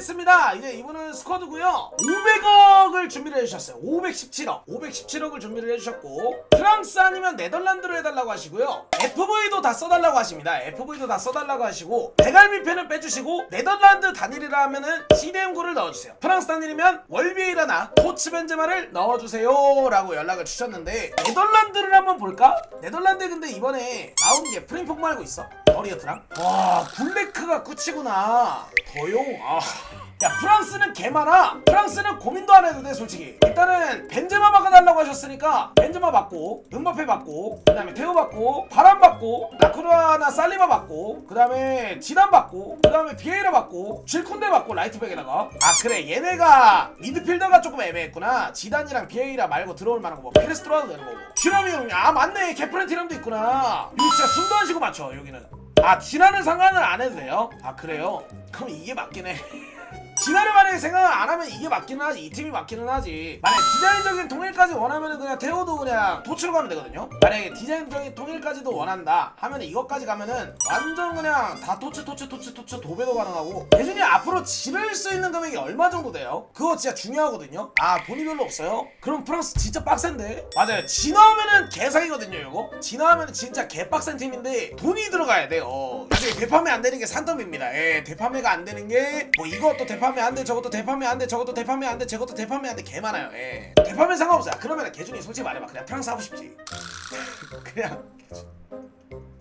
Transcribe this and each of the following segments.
알겠습니다. 이제 이분은 스쿼드고요. 500억을 준비를 해주셨어요. 517억. 517억을 준비를 해주셨고 프랑스 아니면 네덜란드로 해달라고 하시고요. FV도 다 써달라고 하십니다. FV도 다 써달라고 하시고 대갈미패는 빼주시고 네덜란드 단일이라 하면은 CDM9를 넣어주세요. 프랑스 단일이면 월비에이라나 토츠 벤제마를 넣어주세요라고 연락을 주셨는데 네덜란드를 한번 볼까? 네덜란드 근데 이번에 나온 게 프림 폭 말고 있어. 어리어트랑 와 굴레크가 끝이구나. 더용? 아. 야 프랑스는 개 많아. 프랑스는 고민도 안 해도 돼 솔직히. 일단은 벤제마 박아달라고 하셨으니까 벤제마 받고 음바페 받고 그 다음에 테오 받고 바람 받고 나쿠르아나 살리바 받고 그 다음에 지단 받고 그 다음에 비에이라 받고 질쿤데 받고 라이트백에다가. 아 그래. 얘네가 미드필더가 조금 애매했구나. 지단이랑 비에이라 말고 들어올 만한 거뭐 들어와도 되는 거고. 슈라미 형아 맞네. 개프렌티람도 있구나. 이거 진짜 숨도 안 쉬고 맞춰 여기는 아 지난은 상관을 안 해도 돼요? 아 그래요? 그럼 이게 맞긴 해 진화를 만약에 생각을 안 하면 이게 맞기는 하지 이 팀이 맞기는 하지. 만약에 디자인적인 통일까지 원하면은 그냥 태호도 그냥 도치로 가면 되거든요. 만약에 디자인적인 통일까지도 원한다 하면은 이것까지 가면은 완전 그냥 다 토치 토치 토치 토치 도배도 가능하고 대준이 앞으로 지를 수 있는 금액이 얼마 정도 돼요? 그거 진짜 중요하거든요. 아 돈이 별로 없어요? 그럼 프랑스 진짜 빡센데? 맞아요. 진화하면은 개사기거든요 이거. 진화하면은 진짜 개빡센 팀인데 돈이 들어가야 돼요. 나중에 대파매 안 되는 게 산더미입니다. 예 대파매가 안 되는 게 뭐 이것도 대파 매안돼 저것도 대파매 안돼 저것도 대파매 안돼 저것도 대파매 안 돼. 개 많아요 예. 대파매 상관없어요. 그러면 개준이 솔직히 말해봐. 그냥 프랑스 하고 싶지. 그냥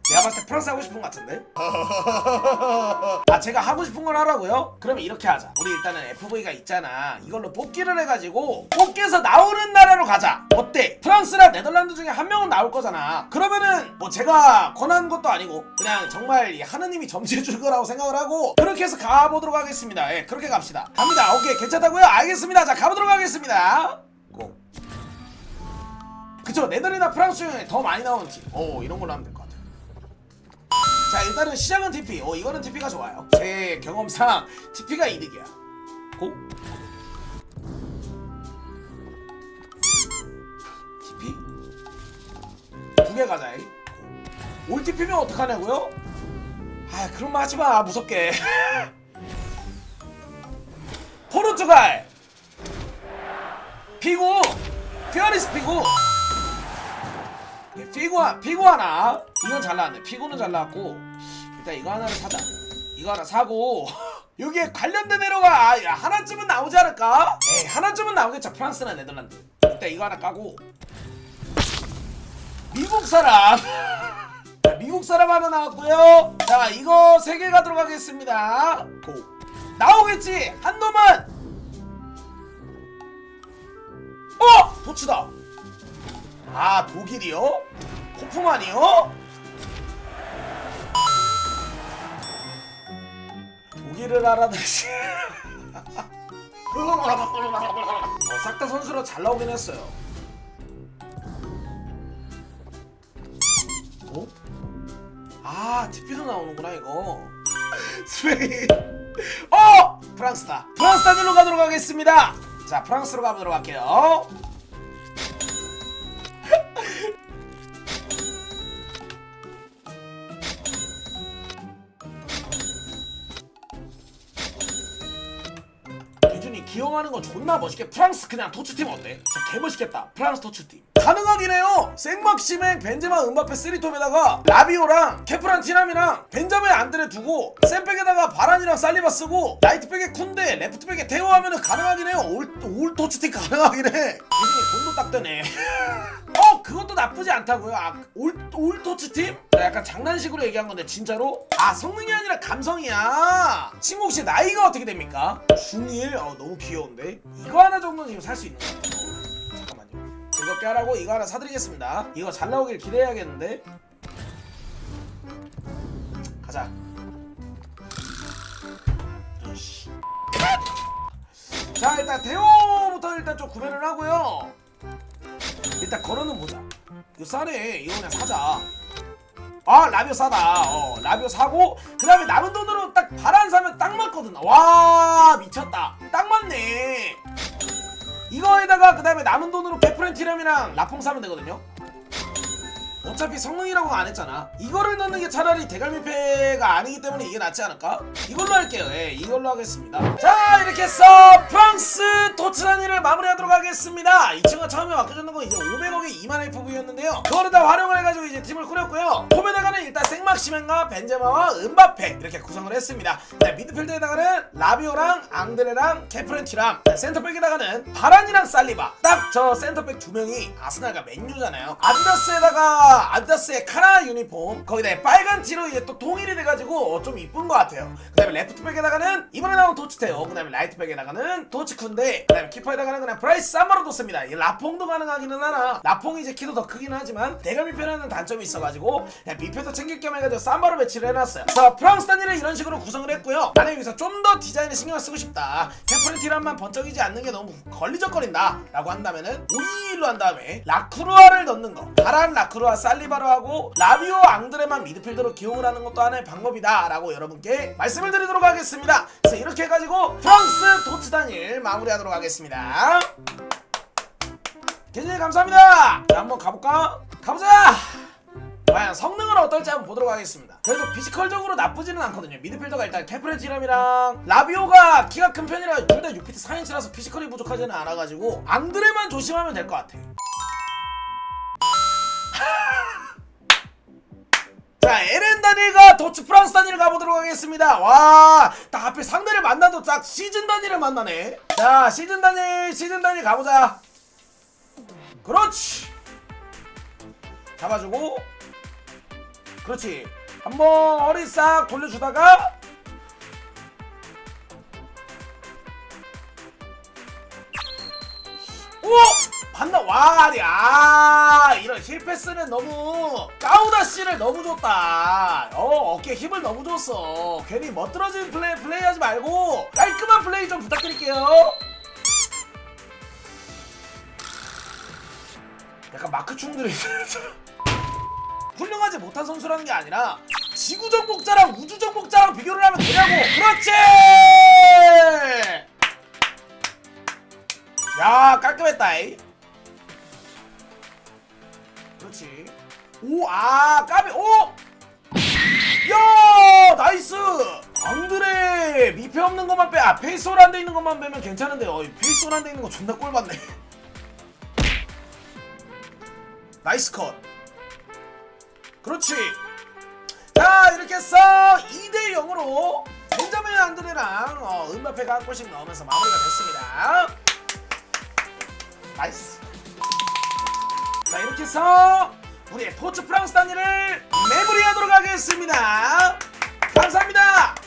내가 봤을 때 프랑스 하고 싶은 것 같은데? 아 제가 하고 싶은 걸 하라고요? 그러면 이렇게 하자. 우리 일단은 FV가 있잖아. 이걸로 뽑기를 해가지고 뽑기에서 나오는 나라로 가자. 어때? 프랑스랑 네덜란드 중에 한 명은 나올 거잖아. 그러면은 뭐 제가 권한 것도 아니고 그냥 정말 이 하느님이 점지해 줄 거라고 생각을 하고 그렇게 해서 가보도록 하겠습니다. 예 그렇게 갑시다. 갑니다. 오케이. 괜찮다고요? 알겠습니다. 자 가보도록 하겠습니다. 고. 그쵸. 네덜이나 프랑스 중에 더 많이 나오는 팀오 이런 걸로 하면 될것 같아요 자 일단은 시작은 TP. 어 이거는 TP가 좋아요. 제 경험상 TP가 이득이야. 고. TP. 두 개 가자 이 올 TP면 어떡하냐고요? 아 그런 말 하지마 무섭게. 포르투갈. 피구. 피어리스 피구 예, 피구 하- 피구 하나? 이건 잘 나왔네. 피구는 잘 나왔고 일단 이거 하나를 사자. 이거 하나 사고 여기에 관련된 애로가 아, 야, 하나쯤은 나오지 않을까? 에이 하나쯤은 나오겠죠 프랑스나 네덜란드. 일단 이거 하나 까고. 미국 사람. 자, 미국 사람 하나 나왔고요. 자 이거 세 개 가도록 하겠습니다. 고. 나오겠지? 한 놈은! 어! 도치다 아 독일이요? 호프만이요? 독일을 알아듯이 어, 싹 다 선수로 잘 나오긴 했어요 어? 아 TP도 나오는구나 이거 스페인 어! 프랑스다 프랑스 단일로 가도록 하겠습니다 자 프랑스로 가보도록 할게요 기용하는 건 존나 멋있게 프랑스 그냥 토츠팀 어때? 진짜 개멋있겠다. 프랑스 토츠팀. 가능하긴 해요. 생막시맹 벤제마 은바페 쓰리톱에다가 라비오랑 케프란 티남이랑 벤자민 안드레 두고 센백에다가 바란이랑 살리바 쓰고 라이트백에 쿤데 레프트백에 테오 하면은 가능하긴 해요. 올, 올 토츠팀 가능하긴 해. 기준이 돈도 딱 되네. 어 그것도 나쁘지 않다고요 아, 올, 올 토츠팀? 나 약간 장난식으로 얘기한 건데 진짜로? 아 성능이 아니라 감성이야 친구 혹시 나이가 어떻게 됩니까? 중1? 어 너무 귀여운데? 이거 하나 정도는 지금 살 수 있는 어, 잠깐만요 즐겁게 하라고 이거 하나 사드리겠습니다 이거 잘 나오길 기대해야겠는데 가자. 자 일단 대호부터 일단 좀 구매를 하고요 일단 걸어는 보자. 이거 싸네 이거 그냥 사자. 아 라비오 싸다. 어 라비오 사고 그 다음에 남은 돈으로 딱 바란 사면 딱 맞거든. 와 미쳤다. 딱 맞네. 이거에다가 그 다음에 남은 돈으로 베프렌티럼이랑 라퐁 사면 되거든요 어차피 성능이라고 안 했잖아. 이거를 넣는 게 차라리 대갈미패가 아니기 때문에 이게 낫지 않을까? 이걸로 할게요. 예 이걸로 하겠습니다. 자 이렇게 해서 프랑스 도츠라니를 마무리하도록 하겠습니다. 이 친구가 처음에 맡겨줬는 건 이제 500억에 2만 FV였는데요. 그거를 다 활용을 해가지고 이제 팀을 꾸렸고요. 폼에다가는 일단 생막시멘과 벤제마와 은바페 이렇게 구성을 했습니다. 네, 미드필드에다가는 라비오랑 앙드레랑 케프렌티랑 네, 센터백에다가는 바란이랑 살리바. 딱 저 센터백 두 명이 아스날과 맨유잖아요. 아디다스에다가 아디다스의 카라 유니폼. 거기다 빨간 티로 이제 또 통일이 돼가지고 어, 좀 이쁜 것 같아요. 그 다음에 레프트백에다가는 이번에 나온 도치테오. 그 다음에 라이트백에다가는 도치쿤데 그 다음에 키퍼에다가는 그냥 브라이스 사마로도 씁니다. 이 라퐁도 가능하기는 하나. 라퐁이 이제 키도 더 크긴 하지만 대가미표라는 단점이 있어가지고 그냥 미표도 챙길 겸 해가지고 삼바로 배치를 해놨어요. 그래서 프랑스 단위를 이런 식으로 구성을 했고요. 나는 여기서 좀 더 디자인에 신경을 쓰고 싶다. 캐프리티란만 번쩍이지 않는 게 너무 걸리적거린다. 라고 한다면은 521로 한 다음에 라크루아를 넣는 거. 바란 라크루아 살리바로 하고 라비오 앙드레만 미드필더로 기용을 하는 것도 하나의 방법이다 라고 여러분께 말씀을 드리도록 하겠습니다. 그래서 이렇게 해가지고 프랑스 도트 단일 마무리하도록 하겠습니다. 개진이 감사합니다. 자 한번 가볼까? 가보자 성능은 어떨지 한번 보도록 하겠습니다. 그래도 피지컬적으로 나쁘지는 않거든요. 미드필더가 일단 캐프레티람이랑 라비오가 키가 큰 편이라 둘 다 6피트 4인치라서 피지컬이 부족하지는 않아가지고 앙드레만 조심하면 될 것 같아. 자, 에렌 다니가 도츠 프랑스 단위를 가보도록 하겠습니다. 와, 딱 앞에 상대를 만나도 딱 시즌 단위를 만나네. 자, 시즌 단위, 시즌 단위 가보자. 그렇지. 잡아주고 그렇지 한번 허리 싹 돌려주다가 오! 봤나? 와, 아니, 아, 이런 힐 패스는 너무, 까우다 씨를 너무 줬다. 어, 어깨 힘을 너무 줬어. 괜히 멋들어진 플레이, 플레이 하지 말고, 깔끔한 플레이 좀 부탁드릴게요. 약간 마크 충들이 훌륭하지 못한 선수라는 게 아니라 지구 정복자랑 우주 정복자랑 비교를 하면 되냐고. 그렇지! 야 깔끔했다 이 그렇지. 오아 까비 오야 나이스! 앙드레 미패 없는 것만 빼아 안돼 있는 것만 빼면 괜찮은데 어, 안돼 있는 거 존나 꼴 받네. 나이스 컷 그렇지. 자 이렇게 해서 2대 0으로 벤자민 안드레랑 어, 은바페가 한 골씩 넣으면서 마무리가 됐습니다. 나이스. 자 이렇게 해서 우리의 토츠 프랑스 단위를 마무리하도록 하겠습니다. 감사합니다